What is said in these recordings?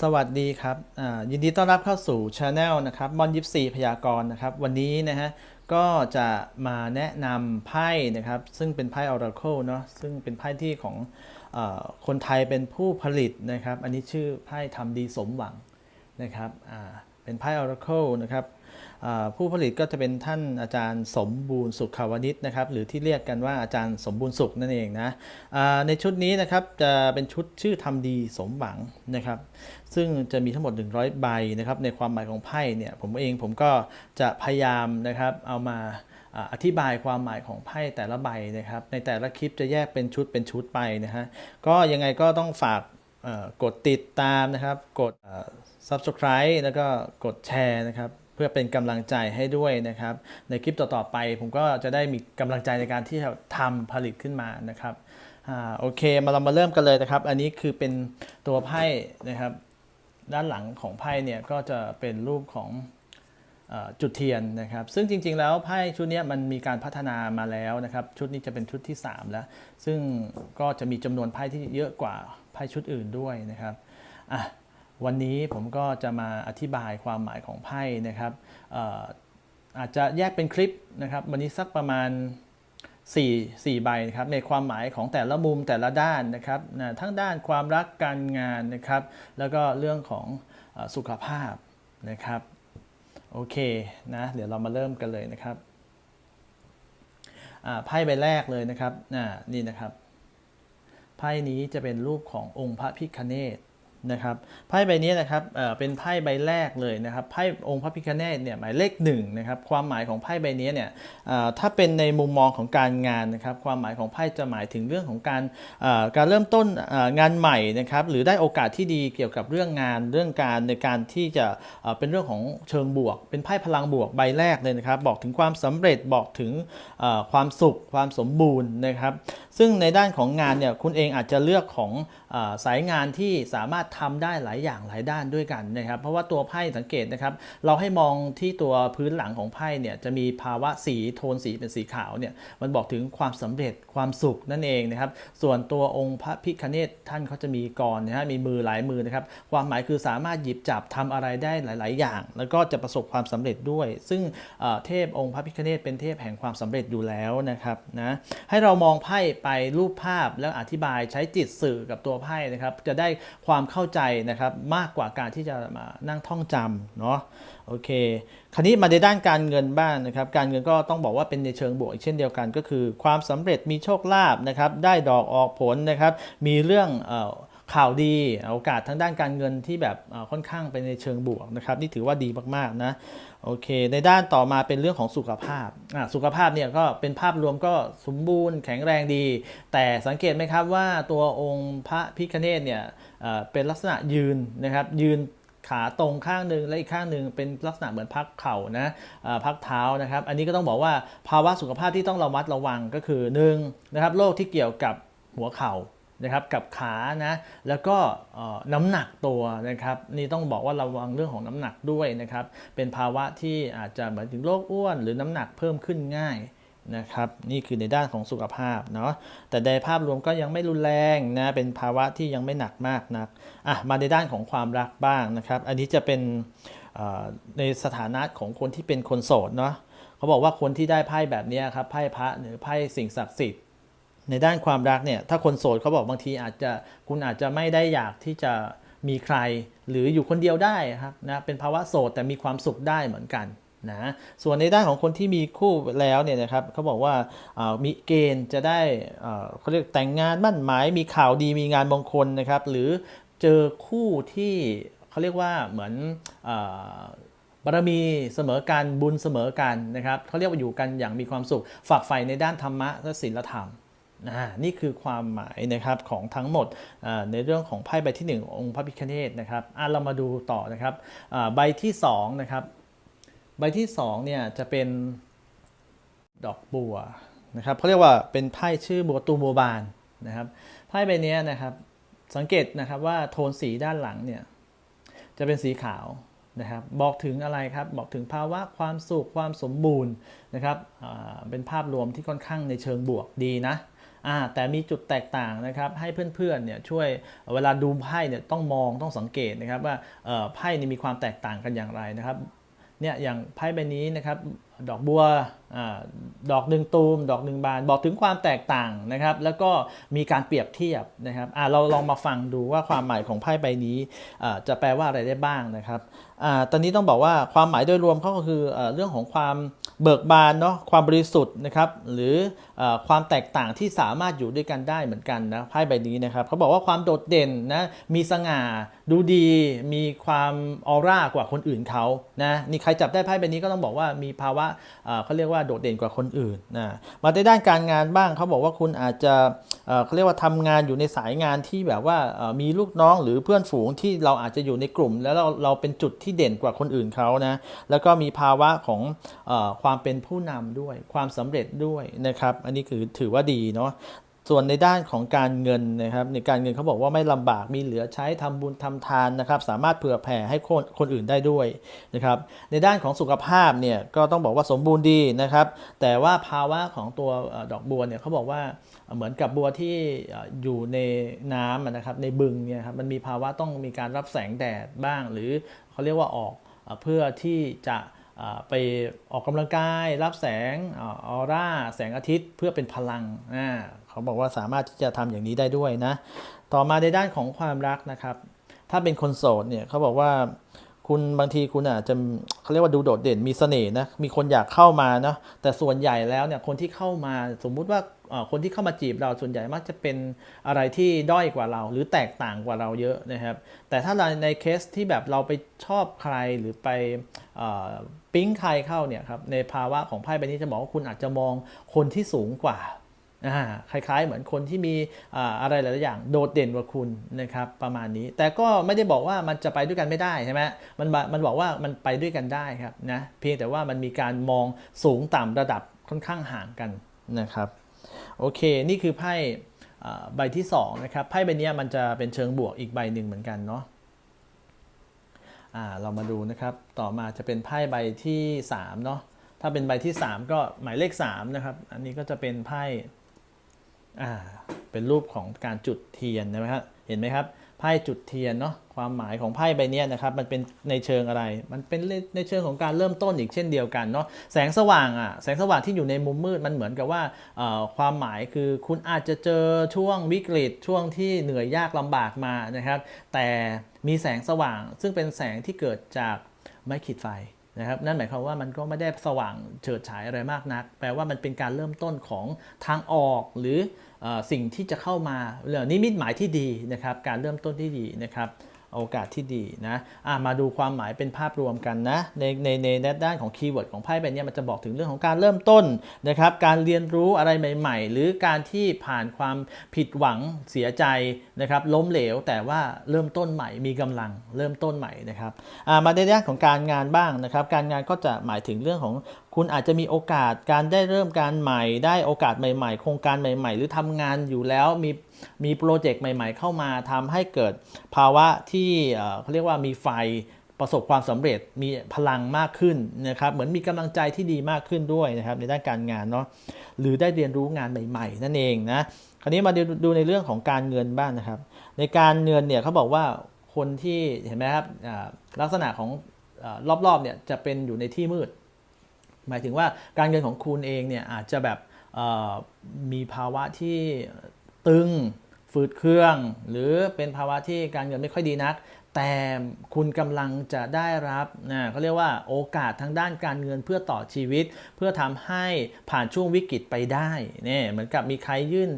สวัสดีครับยินดีต้อนรับเข้าสู่ช anel นะครับมอนยิปซีพยากรณ์นะครับ วันนี้นะฮะก็จะมาแนะนำไพ่นะครับ ซึ่งเป็นไพ่ Oracle เนาะซึ่งเป็นไพ่ที่ของอคนไทยเป็นผู้ผลิตนะครับ อันนี้ชื่อไพ่ทำดีสมหวังนะครับเป็นไพ่ Oracle นะครับ ผู้ผลิตก็จะเป็นท่านอาจารย์สมบูรณ์สุขาวนิชนะครับ หรือที่เรียกกันว่าอาจารย์สมบูรณ์สุขนั่นเองนะในชุดนี้นะครับจะเป็นชุดชื่อทำดีสมหวังนะครับ ซึ่งจะมีทั้งหมด 100 ใบนะครับในความหมายของไพ่เนี่ยผมเองผมก็จะพยายามนะครับเอามาอธิบายความหมายของไพ่แต่ละใบนะครับ ในแต่ละคลิปจะแยกเป็นชุดเป็นชุดไปนะฮะก็ยังไงก็ต้องฝากกดติดตามนะครับ กด subscribe แล้วก็กดแชร์นะครับ พื่อเป็นกำลังใจให้ด้วยนะครับ ในคลิปต่อๆไปผมก็จะได้มีกำลังใจในการที่จะทำผลิตขึ้นมานะครับอ่าโอเคมาเรามาเริ่มกันเลยนะครับ อันนี้คือเป็นตัวไพ่นะครับ ด้านหลังของไพ่เนี่ยก็จะเป็นรูปของจุดเทียนนะครับ ซึ่งจริง ๆ แล้วไพ่ชุดนี้มันมีการพัฒนามาแล้วนะครับ ชุดนี้จะเป็นชุดที่ 3 แล้ว ซึ่งก็จะมีจำนวนไพ่ที่เยอะกว่าไพ่ชุดอื่นด้วยนะครับอะ วันนี้ผมก็จะมาอธิบายความหมายของไพ่นะครับเอ่อาจจะแยกเป็นคลิปนะครับ วันนี้สักประมาณ 4 4 ใบนะครับในความหมายของแต่ละมุมแต่ละด้านนะครับนะทั้งด้านความรักการงานนะครับ แล้วก็เรื่องของอสุขภาพนะครับโอเคนะเดี๋ยวเรามาเริ่มกันเลยนะครับไพ่ใบแรกเลยนะครับนี่นะครับไพ่นี้จะเป็นรูปขององค์พระพิคเนต นะครับไพ่ใบนี้นะครับเป็นไพ่ใบแรกเลยนะครับไพ่องค์พระพิคเนตเนี่ยหมายเลขหนึ่งนะครับความหมายของไพ่ใบนี้เนี่ยถ้าเป็นในมุมมองของการงานนะครับความหมายของไพ่จะหมายถึงเรื่องของการการเริ่มต้นงานใหม่นะครับหรือได้โอกาสที่ดีเกี่ยวกับเรื่องงานเรื่องการในการที่จะเป็นเรื่องของเชิงบวก เป็นไพ่พลังบวกใบแรกเลยนะครับบอกถึงความสำเร็จบอกถึงความสุขความสมบูรณ์นะครับซึ่งในด้านของงานเนี่ยคุณเองอาจจะเลือกของ สายงานที่สามารถทำได้หลายอย่างหลายด้านด้วยกันนะครับเพราะว่าตัวไพ่สังเกตนะครับเราให้มองที่ตัวพื้นหลังของไพ่เนี่ยจะมีภาวะสีโทนสีเป็นสีขาวเนี่ยมันบอกถึงความสำเร็จความสุขนั่นเองนะครับส่วนตัวองค์พระพิคเนตท่านเขาจะมีกรนะฮะมีมือหลายมือนะครับความหมายคือสามารถหยิบจับทำอะไรได้หลาย ๆ อย่าง แล้วก็จะประสบความสำเร็จด้วย ซึ่งเอ่อเทพองค์พระพิคเนตเป็นเทพแห่งความสำเร็จอยู่แล้วนะครับนะให้เรามองไพ่ไปรูปภาพแล้วอธิบายใช้จิตสื่อกับตัวไพ่นะครับ จะได้ความเข้าใจนะครับมากกว่าการที่จะมานั่งท่องจำเนาะโอเค คราวนี้มาในด้านการเงินบ้างนะครับ การเงินก็ต้องบอกว่าเป็นในเชิงบวกอีกเช่นเดียวกัน ก็คือความสำเร็จมีโชคลาภนะครับ ได้ดอกออกผลนะครับ มีเรื่องเอ่อ ข่าวดีโอกาสทางด้านการเงินที่แบบค่อนข้างไปในเชิงบวกนะครับนี่ถือว่าดีมากๆนะโอเค ในด้านต่อมาเป็นเรื่องของสุขภาพสุขภาพเนี่ยก็เป็นภาพรวมก็สมบูรณ์แข็งแรงดี แต่สังเกตไหมครับว่าตัวองค์พระพิคเนตเนี่ยเป็นลักษณะยืนนะครับยืนขาตรงข้างหนึ่งและอีกข้างหนึ่งเป็นลักษณะเหมือนพักเข่านะพักเท้านะครับ อันนี้ก็ต้องบอกว่าภาวะสุขภาพที่ต้องระมัดระวังก็คือหนึ่งนะครับโรคที่เกี่ยวกับหัวเข่า นะครับกับขานะแล้วก็น้ำหนักตัวนะครับนี่ต้องบอกว่าระวังเรื่องของน้ำหนักด้วยนะครับเป็นภาวะที่อาจจะเหมือนถึงโรคอ้วน หรือน้ำหนักเพิ่มขึ้นง่ายนะครับนี่คือในด้านของสุขภาพเนาะแต่ในภาพรวมก็ยังไม่รุนแรงนะเป็นภาวะที่ยังไม่หนักมากนักอะมาในด้านของความรักบ้างนะครับอันนี้จะเป็นในสถานะของคนที่เป็นคนโสดเนาะเขาบอกว่าคนที่ได้ไพ่แบบนี้ครับไพ่พระหรือไพ่สิ่งศักดิ์สิทธิ์ ในด้านความรักเนี่ยถ้าคนโสดเขาบอกบางทีอาจจะคุณอาจจะไม่ได้อยากที่จะมีใคร หรืออยู่คนเดียวได้ครับนะเป็นภาวะโสดแต่มีความสุขได้เหมือนกันนะส่วนในด้านของคนที่มีคู่แล้วเนี่ยนะครับเขาบอกว่ามีเกณฑ์จะได้เขาเรียกแต่งงานมั่นหมาย มีข่าวดีมีงานมงคลนะครับ หรือเจอคู่ที่เขาเรียกว่าเหมือนอบารมีเสมอกันบุญเสมอกันนะครับเขาเรียกว่าอยู่กันอย่างมีความสุข ฝากใฝ่ในด้านธรรมะและศีลธรรม นี่คือความหมายนะครับของทั้งหมดในเรื่องของไพ่ใบที่ 1 องค์พระพิฆเนศนะครับอะเรามาดูต่อนะครับใบที่2นะครับใบที่2เนี่ยจะเป็นดอกบัวนะครับเขาเรียกว่าเป็นไพ่ชื่อบัวตูบัวบานนะครับไพ่ใบนี้นะครับสังเกตนะครับว่าโทนสีด้านหลังเนี่ยจะเป็นสีขาวนะครับบอกถึงอะไรครับบอกถึงภาวะความสุขความสมบูรณ์นะครับเป็นภาพรวมที่ค่อนข้างในเชิงบวกดีนะ แต่มีจุดแตกต่างนะครับให้เพื่อนๆเนี่ยช่วยเวลาดูไพ่เนี่ยต้องมองต้องสังเกตนะครับว่าไพ่นี่มีความแตกต่างกันอย่างไรนะครับเนี่ยอย่างไพ่ใบนี้นะครับ ดอกบัวอดอกหนึ่งตูม ดอกหนึ่งบานบอกถึงความแตกต่างนะครับ แล้วก็มีการเปรียบเทียบนะครับเราลองมาฟังดูว่าความหมายของไพ่ใบนี้จะแปลว่าอะไรได้บ้างนะครับอตอนนี้ต้องบอกว่าความหมายโดยรวมเขาก็คือเอ่อเรื่องของความเบิกบานเนาะความบริสุทธิ์นะครับหรืออความแตกต่างที่สามารถอยู่ด้วยกันได้เหมือนกันนะไพ่ใบนี้นะครับเขาบอกว่าความโดดเด่นนะมีสง่าดูดีมีความออร่ากว่าคนอื่นเขานะนี่ใครจับได้ไพ่ใบนี้ก็ต้องบอกว่ามีภาวะเอ่อเขาเรียกว่าโดดเด่นกว่าคนอื่นนะมาในด้านการงานบ้างเขาบอกว่าคุณอาจจะเขาเรียกว่าทำงานอยู่ในสายงานที่แบบว่ามีลูกน้องหรือเพื่อนฝูงที่เราอาจจะอยู่ในกลุ่ม แล้วเราเราเป็นจุดที่เด่นกว่าคนอื่นเขานะแล้วก็มีภาวะของความเป็นผู้นำด้วย ความสำเร็จด้วยนะครับ อันนี้คือถือว่าดีเนาะ ส่วนในด้านของการเงินนะครับในการเงินเขาบอกว่าไม่ลำบากมีเหลือใช้ทำบุญทำทานนะครับ สามารถเผื่อแผ่ให้คนคนอื่นได้ด้วยนะครับในด้านของสุขภาพเนี่ยก็ต้องบอกว่าสมบูรณ์ดีนะครับ แต่ว่าภาวะของตัวดอกบัวเนี่ยเขาบอกว่าเหมือนกับบัวที่อยู่ในน้ำนะครับในบึงเนี่ยครับมันมีภาวะต้องมีการรับแสงแดดบ้าง หรือเขาเรียกว่าออกเพื่อที่จะไปออกกำลังกายรับแสงออร่า แสงอาทิตย์เพื่อเป็นพลังอ่า เขาบอกว่าสามารถที่จะทำอย่างนี้ได้ด้วยนะ ต่อมาในด้านของความรักนะครับ ถ้าเป็นคนโสดเนี่ยเขาบอกว่าคุณบางทีคุณอาจจะเขาเรียกว่าดูโดดเด่นมีเสน่ห์นะมีคนอยากเข้ามาเนาะแต่ส่วนใหญ่แล้วเนี่ยคนที่เข้ามาสมมุติว่าคนที่เข้ามาจีบเราส่วนใหญ่มักจะเป็นอะไรที่ด้อยกว่าเรา หรือแตกต่างกว่าเราเยอะนะครับ แต่ถ้าในเคสที่แบบเราไปชอบใครหรือไปอปิ๊งใครเข้าเนี่ยครับในภาวะของไพ่ใบนี้จะบอกว่าคุณอาจจะมองคนที่สูงกว่า คล้ายๆ เหมือนคนที่มีอะไรหลายๆอย่างโดดเด่นกว่าคุณนะครับประมาณนี้ แต่ก็ไม่ได้บอกว่ามันจะไปด้วยกันไม่ได้ใช่ไหมมันบะมันบอกว่ามันไปด้วยกันได้ครับนะเพียงแต่ว่ามันมีการมองสูงต่ำระดับค่อนข้างห่างกันนะครับโอเคนี่คือไพ่ใบที่สองนะครับไพ่ใบนี้มันจะเป็นเชิงบวกอีกใบหนึ่งเหมือนกันเนาะเรามาดูนะครับต่อมาจะเป็นไพ่ใบที่สามเนาะถ้าเป็นใบที่สามก็หมายเลขสามนะครับอันนี้ก็จะเป็นไพ่ อ่าเป็นรูปของการจุดเทียนนะครับเห็นไหมครับไพ่จุดเทียนเนาะความหมายของไพ่ใบนี้นะครับมันเป็นในเชิงอะไร มันเป็นในเชิงของการเริ่มต้นอีกเช่นเดียวกันเนาะแสงสว่างอะแสงสว่างที่อยู่ในมุมมืดมันเหมือนกับว่าความหมายคือคุณอาจจะเจอช่วงวิกฤตช่วงที่เหนื่อยยากลำบากมานะครับ แต่มีแสงสว่าง ซึ่งเป็นแสงที่เกิดจากไม้ขีดไฟนะครับนั่นหมายความว่ามันก็ไม่ได้สว่างเฉิดฉายอะไรมากนัก แปลว่ามันเป็นการเริ่มต้นของทางออกหรือ สิ่งที่จะเข้ามาเรื่องนิมิตหมายที่ดีนะครับ การเริ่มต้นที่ดีนะครับโอกาสที่ดีนะะมาดูความหมายเป็นภาพรวมกันนะในในในด้านของคีย์เวิร์ดของไพ่ใบนี้มันจะบอกถึงเรื่องของการเริ่มต้นนะครับ การเรียนรู้อะไรใหม่ ๆ หรือการที่ผ่านความผิดหวังเสียใจนะครับ ล้มเหลวแต่ว่าเริ่มต้นใหม่มีกำลังเริ่มต้นใหม่นะครับอ่ามาในด้านของการงานบ้างนะครับ การงานก็จะหมายถึงเรื่องของคุณอาจจะมีโอกาสการได้เริ่มการใหม่ ได้โอกาสใหม่ ๆ โครงการใหม่ ๆ หรือทำงานอยู่แล้วมีมีโปรเจกต์ใหม่ ๆ เข้ามาทำให้เกิดภาวะที่เขาเรียกว่ามีไฟประสบความสำเร็จมีพลังมากขึ้นนะครับ เหมือนมีกำลังใจที่ดีมากขึ้นด้วยนะครับ ในด้านการงานเนาะหรือได้เรียนรู้งานใหม่ ๆ นั่นเองนะคราวนี้มาดูดูในเรื่องของการเงินบ้างนะครับ ในการเงินเนี่ยเขาบอกว่าคนที่เห็นไหมครับลักษณะของรอบๆเนี่ยจะเป็นอยู่ในที่มืด หมายถึงว่าการเงินของคุณเองเนี่ยอาจจะแบบมีภาวะที่ตึงฝืดเครื่อง หรือเป็นภาวะที่การเงินไม่ค่อยดีนัก แต่คุณกำลังจะได้รับนะเขาเรียกว่าโอกาสทางด้านการเงินเพื่อต่อชีวิต เพื่อทำให้ผ่านช่วงวิกฤตไปได้เนี่ยเหมือนกับมีใครยื่น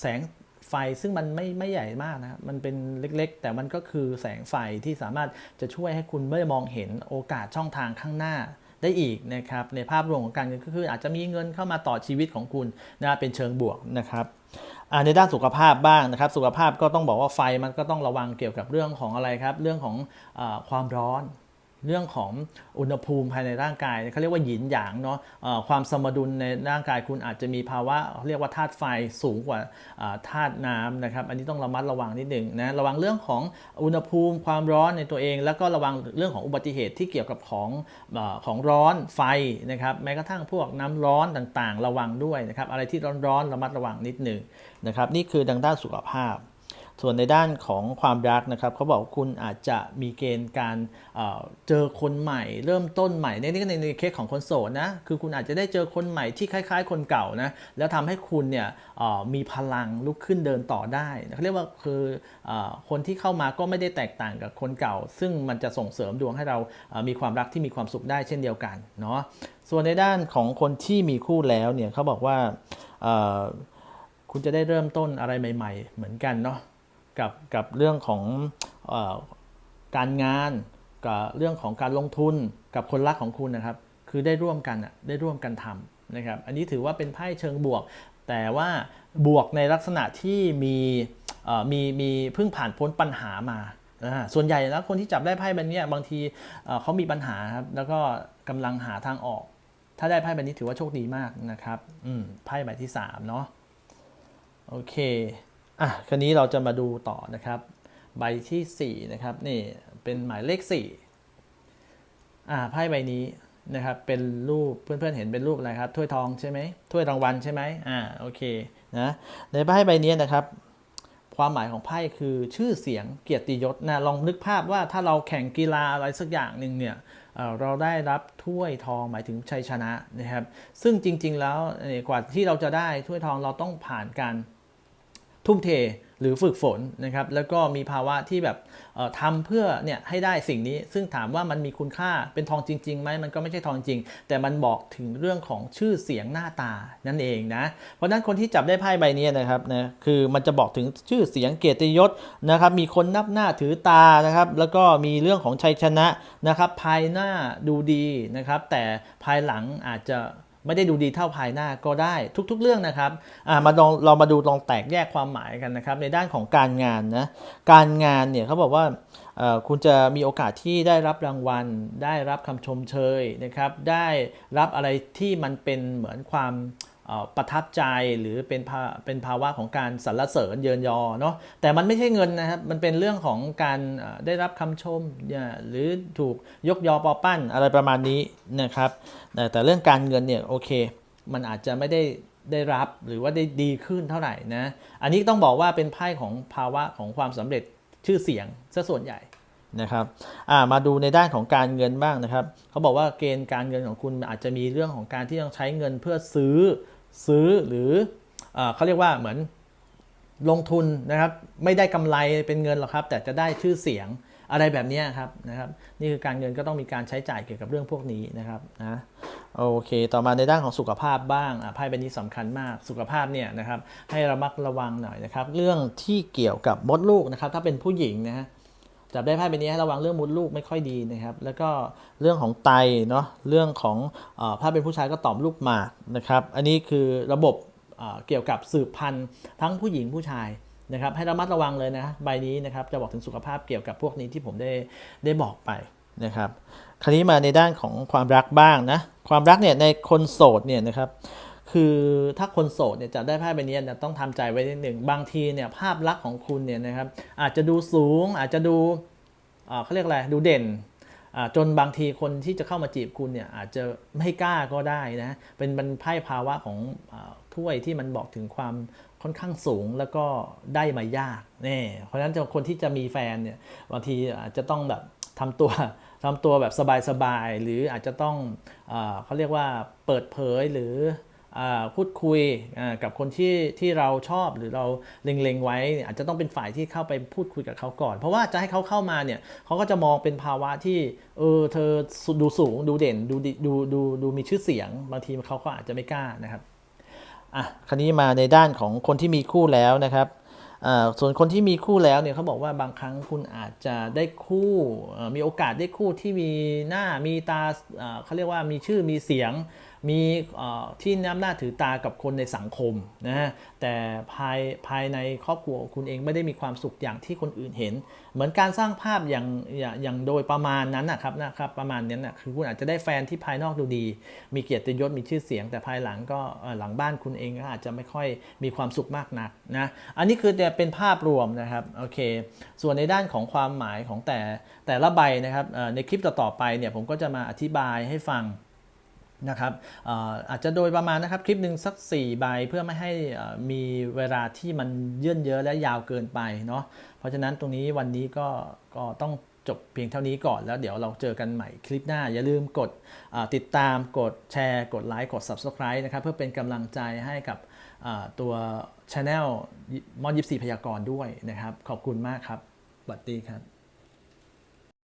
แสงไฟซึ่งมันไม่ไม่ใหญ่มากนะมันเป็นเล็กๆ แต่มันก็คือแสงไฟที่สามารถจะช่วยให้คุณไม่มองเห็นโอกาสช่องทางข้างหน้า ได้อีกนะครับในภาพรวมของการเงินก็คืออาจจะมีเงินเข้ามาต่อชีวิตของคุณนะเป็นเชิงบวกนะครับในด้านสุขภาพบ้างนะครับ สุขภาพก็ต้องบอกว่าไฟมันก็ต้องระวังเกี่ยวกับเรื่องของอะไรครับ เรื่องของอความร้อน เรื่องของอุณหภูมิภายในร่างกายเขาเรียกว่าหยินหยางเนาะเอ่อความสมดุลในร่างกายคุณอาจจะมีภาวะเรียกว่าธาตุไฟสูงกว่าธาตุน้ำนะครับ อันนี้ต้องระมัดระวังนิดหนึ่งนะระวังเรื่องของอุณหภูมิความร้อนในตัวเอง แล้วก็ระวังเรื่องของอุบัติเหตุที่เกี่ยวกับของอของร้อนไฟนะครับแม้กระทั่งพวกน้ำร้อนต่างๆ ระวังด้วยนะครับอะไรที่ร้อนๆระมัดระวังนิดหนึ่งนะครับนี่คือดังด้านสุขภาพ ส่วนในด้านของความรักนะครับเขาบอกคุณอาจจะมีเกณฑ์การเอ่อเจอคนใหม่ เริ่มต้นใหม่ในนี้ก็ในในเคสของคนโสดนะคือคุณอาจจะได้เจอคนใหม่ที่คล้าย ๆ คนเก่านะแล้วทำให้คุณเนี่ยมีพลังลุกขึ้นเดินต่อได้เขาเรียกว่าคืออคนที่เข้ามาก็ไม่ได้แตกต่างกับคนเก่า ซึ่งมันจะส่งเสริมดวงให้เราเอ่อมีความรักที่มีความสุขได้เช่นเดียวกันเนาะส่วนในด้านของคนที่มีคู่แล้วเนี่ยเขาบอกว่าคุณจะได้เริ่มต้นอะไรใหม่ ๆ เหมือนกันเนาะ กับกับเรื่องของออการงาน กับเรื่องของการลงทุนกับคนรักของคุณนะครับ คือได้ร่วมกันอะได้ร่วมกันทำนะครับ อันนี้ถือว่าเป็นไพ่เชิงบวก แต่ว่าบวกในลักษณะที่มีมีมีเพิ่งผ่านพ้นปัญหามาส่วนใหญ่แล้วคนที่จับได้ไพ่ใบนี้บางทีเขามีปัญหาครับแล้วก็กำลังหาทางออก ถ้าได้ไพ่ใบนี้ถือว่าโชคดีมากนะครับไพ่ใบที่สามเนาะโอเค อะคราวนี้เราจะมาดูต่อนะครับ ใบทีสี่4นะครับนี่เป็นหมายเลข4อ่าไพ่ใบนี้นะครับเป็นรูปเพื่อนๆเห็นเป็นรูปอะไรครับถ้วยทองใช่ไหมถ้วยรางวัลใช่ไหมอ่าโอเคนะในไพ่ใบนี้นะครับ ความหมายของไพ่คือชื่อเสียงเกียรติยศนะลองนึกภาพว่าถ้าเราแข่งกีฬาอะไรสักอย่างหนึ่งเนี่ยเราได้รับถ้วยทองหมายถึงชัยชนะนะครับ ซึ่งจริงๆแล้วเอ่อกว่าที่เราจะได้ถ้วยทองเราต้องผ่านการ ทุ่มเทหรือฝึกฝนนะครับแล้วก็มีภาวะที่แบบทำเพื่อเนี่ยให้ได้สิ่งนี้ ซึ่งถามว่ามันมีคุณค่าเป็นทองจริงๆไหมมันก็ไม่ใช่ทองจริง แต่มันบอกถึงเรื่องของชื่อเสียงหน้าตานั่นเองนะเพราะฉะนั้นคนที่จับได้ไพ่ใบนี้นะครับนะคือมันจะบอกถึงชื่อเสียงเกียรติยศนะครับมีคนนับหน้าถือตานะครับแล้วก็มีเรื่องของชัยชนะนะครับภายหน้าดูดีนะครับแต่ภายหลังอาจจะ ไม่ได้ดูดีเท่าภายหน้าก็ได้ทุกๆ เรื่องนะครับมาลองเรามาดูลองแตกแยกความหมายกันนะครับ ในด้านของการงานนะการงานเนี่ยเขาบอกว่าคุณจะมีโอกาสที่ได้รับรางวัล ได้รับคำชมเชยนะครับ ได้รับอะไรที่มันเป็นเหมือนความ ประทับใจหรือเป็นภาเป็นภาวะของการสรรเสริญเยินยอเนาะแต่มันไม่ใช่เงินนะครับ มันเป็นเรื่องของการได้รับคำชมเนี่ยหรือถูกยกยอปอปั้นอะไรประมาณนี้นะครับแต่แต่เรื่องการเงินเนี่ยโอเค มันอาจจะไม่ได้ได้รับหรือว่าได้ดีขึ้นเท่าไหร่นะอันนี้ต้องบอกว่าเป็นไพ่ของภาวะของความสำเร็จชื่อเสียงซะส่วนใหญ่นะครับมาดูในด้านของการเงินบ้างนะครับ เขาบอกว่าเกณฑ์การเงินของคุณอาจจะมีเรื่องของการที่ต้องใช้เงินเพื่อซื้อ ซื้อหรือเอเขาเรียกว่าเหมือนลงทุนนะครับ ไม่ได้กำไรเป็นเงินหรอกครับ แต่จะได้ชื่อเสียงอะไรแบบนี้ครับนะครับ นี่คือการเงินก็ต้องมีการใช้จ่ายเกี่ยวกับเรื่องพวกนี้นะครับนะโอเค ต่อมาในด้านของสุขภาพบ้างอะไพ่ใบนี้สำคัญมากสุขภาพเนี่ยนะครับให้ระมัดระวังหน่อยนะครับ เรื่องที่เกี่ยวกับมดลูกนะครับ ถ้าเป็นผู้หญิงนะฮะ จับได้ไพ่ใบนี้ให้ระวังเรื่องมดลูกไม่ค่อยดีนะครับ แล้วก็เรื่องของไตเนาะเรื่องของอถ้าเป็นผู้ชายก็ต่อมลูกหมากนะครับ อันนี้คือระบบเอ่อเกี่ยวกับสืบพันธุ์ทั้งผู้หญิงผู้ชายนะครับ ให้ระมัดระวังเลยนะใบนี้นะครับจะบอกถึงสุขภาพเกี่ยวกับพวกนี้ที่ผมได้ได้บอกไปนะครับ คราวนี้มาในด้านของความรักบ้างนะความรักเนี่ยในคนโสดเนี่ยนะครับ คือถ้าคนโสดเนี่ยจะได้ไพ่ใบนี้เนี่ยต้องทำใจไว้นิดหนึ่งบางทีเนี่ยภาพลักษณ์ของคุณเนี่ยนะครับอาจจะดูสูงอาจจะดูเขาเรียกอะไรดูเด่นจนบางทีคนที่จะเข้ามาจีบคุณเนี่ยอาจจะไม่กล้าก็ได้นะเป็นมันไพ่ภาวะของอถ้วยที่มันบอกถึงความค่อนข้างสูงแล้วก็ได้มายากนี่เพราะฉะนั้นคนที่จะมีแฟนเนี่ยบางทีอาจจะต้องแบบทำตัวทำตัวแบบสบายๆหรืออาจจะต้องเอเขาเรียกว่าเปิดเผยหรือ พูดคุยกับคนที่ที่เราชอบหรือเราเล็งๆไว้ อาจจะต้องเป็นฝ่ายที่เข้าไปพูดคุยกับเขาก่อน เพราะว่าจะให้เขาเข้ามาเนี่ยเขาก็จะมองเป็นภาวะที่เออเธอดูสูงดูเด่นดูดูดูดูมีชื่อเสียง บางทีเขาก็อาจจะไม่กล้านะครับอะคราวนี้มาในด้านของคนที่มีคู่แล้วนะครับอ่าส่วนคนที่มีคู่แล้วเนี่ยเขาบอกว่าบางครั้งคุณอาจจะได้คู่มีโอกาสได้คู่ที่มีหน้ามีตาเขาเรียกว่ามีชื่อมีเสียงมีที่น้ำหน้าถือตากับคนในสังคมนะฮะแต่ภายภายในครอบครัวคุณเองไม่ได้มีความสุขอย่างที่คนอื่นเห็น เหมือนการสร้างภาพอย่างอย่างอย่างโดยประมาณนั้นนะครับนะครับประมาณนั้นะคือคุณอาจจะได้แฟนที่ภายนอกดูดี มีเกียรติยศมีชื่อเสียง แต่ภายหลังก็หลังบ้านคุณเองก็อาจจะไม่ค่อยมีความสุขมากนักนะอันนี้คือจะเป็นภาพรวมนะครับโอเค ส่วนในด้านของความหมายของแต่แต่ละใบนะครับในคลิปต่อๆไปเนี่ยผมก็จะมาอธิบายให้ฟัง นะครับอาจจะโดยประมาณนะครับคลิปหนึ่งสัก 4 ใบเพื่อไม่ให้มีเวลาที่มันเยื่นเยอะและยาวเกินไปเนาะเพราะฉะนั้นตรงนี้วันนี้ก็ก็ต้องจบเพียงเท่านี้ก่อนแล้วเดี๋ยวเราเจอกันใหม่คลิปหน้า อย่าลืมกดติดตามกดแชร์ กดไลค์กด Subscribe นะครับเพื่อเป็นกำลังใจให้กับตัว Channel มอนยิปซีพยากรณ์ด้วยนะครับ ขอบคุณมากครับสวัสดีครับ